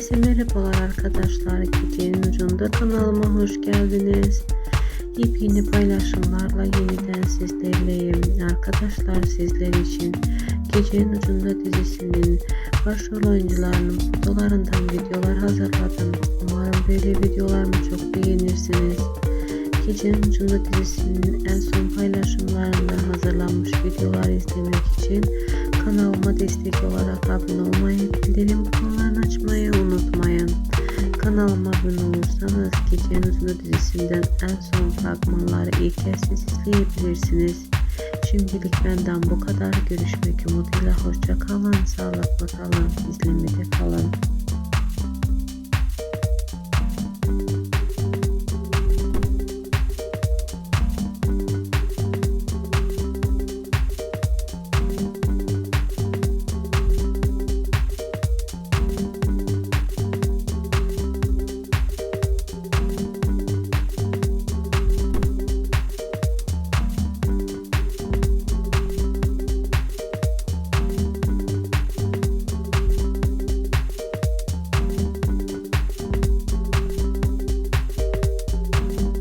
Herkese merhabalar arkadaşlar. Gecenin ucunda kanalıma hoş geldiniz. Yepyeni paylaşımlarla yeniden sizlerleyim. Arkadaşlar sizler için Gecenin Ucunda dizisinin başrol oyuncularının fotolarından videolar hazırladım. Umarım böyle videolarımı çok beğenirsiniz. Gecenin Ucunda dizisinin en son paylaşımlarından hazırlanmış videolar izlemek için kanalıma destek olarak abone olmayı, bildirim unutmayın. Kanalıma abone olursanız Gecenin Ucunda dizisinden en son fragmanları ilk kez siz izleyebilirsiniz. Şimdilik benden bu kadar. Görüşmek umuduyla hoşça kalın, sağlıklı kalın, izlemede kalın.